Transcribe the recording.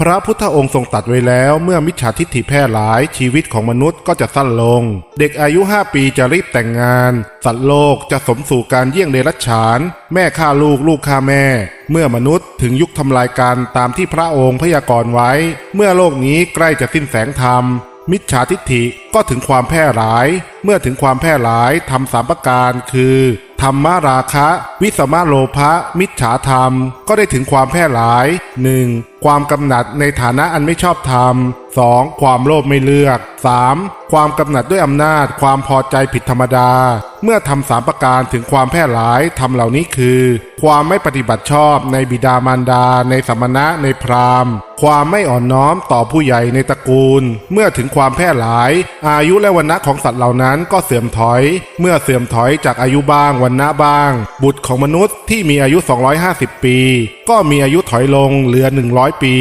พระพุทธองค์ทรงตัดไว้แล้วเมื่อมิจฉาทิฏฐิแพร่หลายชีวิตของมนุษย์ก็จะสั้นลง เด็กอายุ 5 ปีจะรีบแต่งงาน สัตว์โลกจะสมสู่การเยี่ยงเดรัจฉาน แม่ฆ่าลูกลูกฆ่าแม่ เมื่อมนุษย์ถึงยุคทำลายกันตามที่พระองค์พยากรณ์ไว้ เมื่อโลกนี้ใกล้จะสิ้นแสงธรรม มิจฉาทิฏฐิก็ถึงความแพร่หลาย เมื่อถึงความแพร่หลายทำสามประการคือธรรมราคะ วิสมาโลภะมิจฉาธรรม ก็ได้ถึงความแพร่หลาย 1. ความกำหนัดในฐานะอันไม่ชอบธรรม 2. ความโลภไม่เลือก 3. ความกำหนัดด้วยอำนาจ ความพอใจผิดธรรมดา เมื่อทำสามประการถึงความแพร่หลายทำเหล่านี้คือ ความไม่ปฏิบัติชอบในบิดามารดา ในสมณะในพราหมณ์ ความไม่อ่อนน้อมต่อผู้ใหญ่ในตระกูล เมื่อถึงความแพร่หลาย อายุและวันณะของสัตว์เหล่านั้นก็เสื่อมถอย เมื่อเสื่อมถอยจากอายุบ้างวันณะบ้าง บุตรของมนุษย์ที่มีอายุ 250 ปี ก็มีอายุถอยลงเหลือ 100ปี